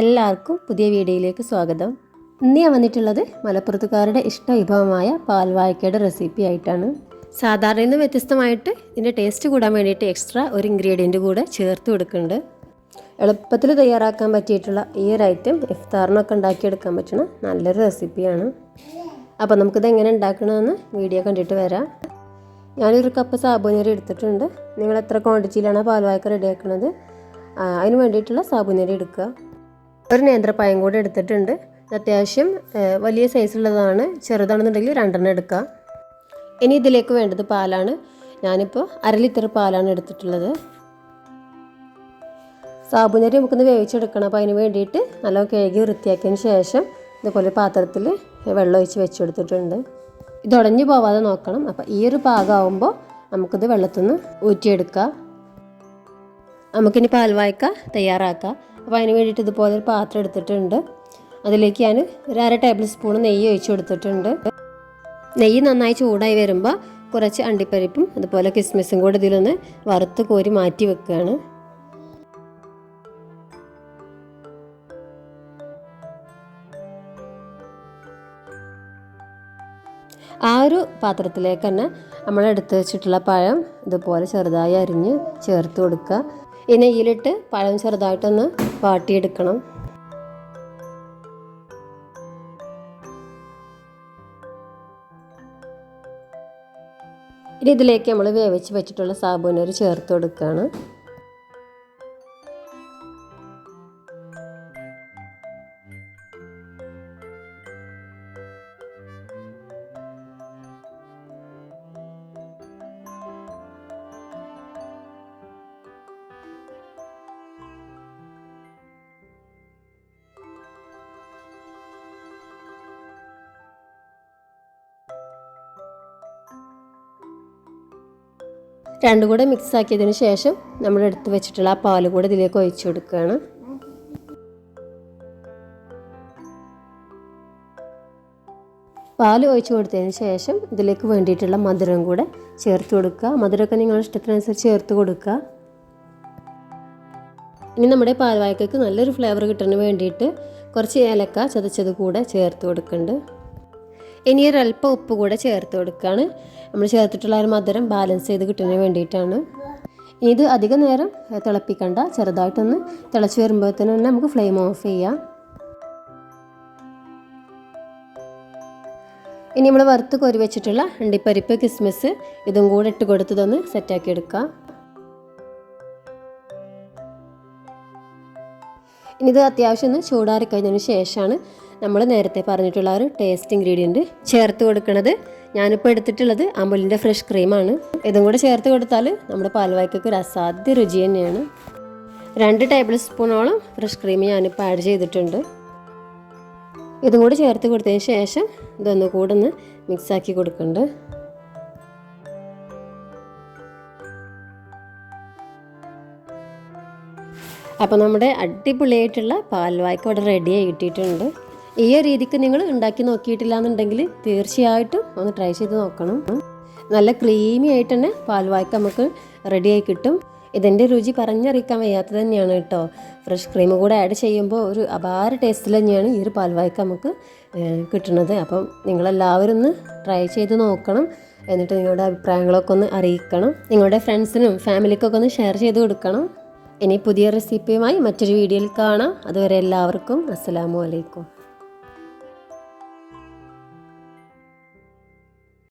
എല്ലാവർക്കും പുതിയ വീഡിയോയിലേക്ക് സ്വാഗതം. ഇന്ന് ഞാൻ വന്നിട്ടുള്ളത് മലപ്പുറത്തുകാരുടെ ഇഷ്ട വിഭവമായ പാൽവാഴക്കയുടെ റെസിപ്പി ആയിട്ടാണ്. സാധാരണ നിന്ന് വ്യത്യസ്തമായിട്ട് ഇതിന്റെ ടേസ്റ്റ് കൂടാൻ വേണ്ടിയിട്ട് എക്സ്ട്രാ ഒരു ഇൻഗ്രീഡിയന്റ് കൂടെ ചേർത്ത് കൊടുക്കുന്നുണ്ട്. എളുപ്പത്തിൽ തയ്യാറാക്കാൻ പറ്റിയിട്ടുള്ള ഈ ഒരു ഐറ്റം ഇഫ്താറിനൊക്കെ ഉണ്ടാക്കിയെടുക്കാൻ പറ്റുന്ന നല്ലൊരു റെസിപ്പിയാണ് അപ്പോൾ നമുക്കിത് എങ്ങനെ ഉണ്ടാക്കണമെന്ന് വീഡിയോ കണ്ടിട്ട് വരാം. ഞാനൊരു കപ്പ് സാബുനരി എടുത്തിട്ടുണ്ട്. നിങ്ങൾ എത്ര ക്വാണ്ടിറ്റിയിലാണ് പാൽവായ്ക്ക റെഡിയാക്കുന്നത് അതിന് വേണ്ടിയിട്ടുള്ള സാബുനരി എടുക്കുക. ഒരു നേന്ത്രപ്പായം കൂടി എടുത്തിട്ടുണ്ട്. അത്യാവശ്യം വലിയ സൈസുള്ളതാണ് ചെറുതാണെന്നുണ്ടെങ്കിൽ രണ്ടെണ്ണം എടുക്കുക ഇനി ഇതിലേക്ക് വേണ്ടത് പാലാണ്. ഞാനിപ്പോൾ അര ലിറ്റർ പാലാണ് എടുത്തിട്ടുള്ളത്. സാബുനരി നമുക്കൊന്ന് വേവിച്ചെടുക്കണം. അപ്പോൾ അതിന് വേണ്ടിയിട്ട് നല്ല കഴുകി വൃത്തിയാക്കിയതിന് ശേഷം ഇതുപോലെ പാത്രത്തിൽ വെള്ളം ഒഴിച്ച് വെച്ചെടുത്തിട്ടുണ്ട് ഇത് ഉടഞ്ഞു പോവാതെ നോക്കണം. അപ്പോൾ ഈ ഒരു പാകമാകുമ്പോൾ നമുക്കിത് വെള്ളത്തിൽ നിന്ന് ഊറ്റിയെടുക്കാം. നമുക്കിനി പാൽവായ്ക്ക തയ്യാറാക്കാം. അപ്പോൾ അതിന് വേണ്ടിയിട്ട് ഇതുപോലെ ഒരു പാത്രം എടുത്തിട്ടുണ്ട്. അതിലേക്ക് ഞാൻ ഒരു അര ടേബിൾ സ്പൂൺ നെയ്യ് ഒഴിച്ചു കൊടുത്തിട്ടുണ്ട്. നെയ്യ് നന്നായി ചൂടായി വരുമ്പോൾ കുറച്ച് അണ്ടിപ്പരിപ്പും അതുപോലെ കിസ്മിസും കൂടെ ഇതിലൊന്ന് വറുത്ത് കോരി മാറ്റി വെക്കുകയാണ് ആ ഒരു പാത്രത്തിലേക്ക് തന്നെ നമ്മൾ എടുത്ത് വെച്ചിട്ടുള്ള പഴം ഇതുപോലെ ചെറുതായി അരിഞ്ഞ് ചേർത്ത് കൊടുക്കുക. ഈ നെയ്യിലിട്ട് പഴം ചെറുതായിട്ടൊന്ന് വാട്ടിയെടുക്കണം. ഇനി ഇതിലേക്ക് നമ്മൾ വേവിച്ച് വെച്ചിട്ടുള്ള സാബുനരി ചേർത്ത് കൊടുക്കുകയാണ്. രണ്ടും കൂടെ മിക്സ് ആക്കിയതിന് ശേഷം നമ്മൾ എടുത്ത് വെച്ചിട്ടുള്ള ആ പാൽ കൂടെ ഇതിലേക്ക് ഒഴിച്ചു കൊടുക്കുകയാണ്. പാൽ ഒഴിച്ചു കൊടുത്തതിന് ശേഷം ഇതിലേക്ക് വേണ്ടിയിട്ടുള്ള മധുരം കൂടെ ചേർത്ത് കൊടുക്കുക. മധുരമൊക്കെ നിങ്ങളുടെ ഇഷ്ടത്തിനനുസരിച്ച് ചേർത്ത് കൊടുക്കുക. ഇനി നമ്മുടെ പാൽവായ്ക്കക്ക് നല്ലൊരു ഫ്ലേവർ കിട്ടാൻ വേണ്ടിയിട്ട് കുറച്ച് ഏലക്ക ചതച്ചത് കൂടെ ചേർത്ത് കൊടുക്കുന്നുണ്ട്. ഇനി ഒരല്പം ഉപ്പ് കൂടെ ചേർത്ത് കൊടുക്കുകയാണ് നമ്മൾ ചേർത്തിട്ടുള്ള ഒരു മധുരം ബാലൻസ് ചെയ്ത് കിട്ടുന്നതിന് വേണ്ടിയിട്ടാണ്. ഇനി ഇത് അധിക നേരം തിളപ്പിക്കണ്ട. ചെറുതായിട്ടൊന്ന് തിളച്ച് വരുമ്പോഴത്തേന് തന്നെ നമുക്ക് ഫ്ലെയിം ഓഫ് ചെയ്യാം. ഇനി നമ്മൾ വറുത്ത് കൊരി വെച്ചിട്ടുള്ള അണ്ടിപ്പരിപ്പ് കിസ്മിസ് ഇതും കൂടെ ഇട്ട് കൊടുത്തതൊന്ന് സെറ്റാക്കി എടുക്കാം. ഇനി ഇത് അത്യാവശ്യം ഒന്ന് ചൂടാറി കഴിഞ്ഞതിന് ശേഷമാണ് നമ്മൾ നേരത്തെ പറഞ്ഞിട്ടുള്ള ഒരു ടേസ്റ്റ് ഇൻഗ്രീഡിയന്റ് ചേർത്ത് കൊടുക്കുന്നത് ഞാനിപ്പോൾ എടുത്തിട്ടുള്ളത് അമുലിന്റെ ഫ്രഷ് ക്രീമാണ് ഇതും കൂടെ ചേർത്ത് കൊടുത്താൽ നമ്മുടെ പാൽവായ്ക്കൊക്കെ ഒരു അസാധ്യ രുചി തന്നെയാണ്. രണ്ട് ടേബിൾ സ്പൂണോളം ഫ്രഷ് ക്രീം ഞാനിപ്പോൾ ആഡ് ചെയ്തിട്ടുണ്ട്. ഇതും കൂടി ചേർത്ത് കൊടുത്തതിന് ശേഷം ഇതൊന്ന് കൂടെ ഒന്ന് മിക്സാക്കി കൊടുക്കുന്നുണ്ട് അപ്പോൾ നമ്മുടെ അടിപൊളിയായിട്ടുള്ള പാൽവായ്ക്ക ഇവിടെ റെഡിയായി കിട്ടിയിട്ടുണ്ട്. ഈ രീതിക്ക് നിങ്ങൾ ഉണ്ടാക്കി നോക്കിയിട്ടില്ല എന്നുണ്ടെങ്കിൽ തീർച്ചയായിട്ടും ഒന്ന് ട്രൈ ചെയ്ത് നോക്കണം. നല്ല ക്രീമി ആയിട്ട് തന്നെ പാൽവായ്ക്ക നമുക്ക് റെഡിയായി കിട്ടും. ഇതിന്റെ രുചി പറഞ്ഞറിയിക്കാൻ വയ്യാത്തത് തന്നെയാണ് കേട്ടോ. ഫ്രഷ് ക്രീം കൂടെ ആഡ് ചെയ്യുമ്പോൾ ഒരു അപാര ടേസ്റ്റിൽ തന്നെയാണ് ഈ ഒരു പാൽവായ്ക്ക നമുക്ക് കിട്ടുന്നത്. അപ്പം നിങ്ങളെല്ലാവരും ഒന്ന് ട്രൈ ചെയ്ത് നോക്കണം. എന്നിട്ട് നിങ്ങളുടെ അഭിപ്രായങ്ങളൊക്കെ ഒന്ന് അറിയിക്കണം. നിങ്ങളുടെ ഫ്രണ്ട്സിനും ഫാമിലിക്കൊക്കെ ഒന്ന് ഷെയർ ചെയ്ത് കൊടുക്കണം. ഇനി പുതിയ റെസിപ്പിയുമായി മറ്റൊരു വീഡിയോയിൽ കാണാം. അതുവരെ എല്ലാവർക്കും അസ്സലാമു അലൈക്കും.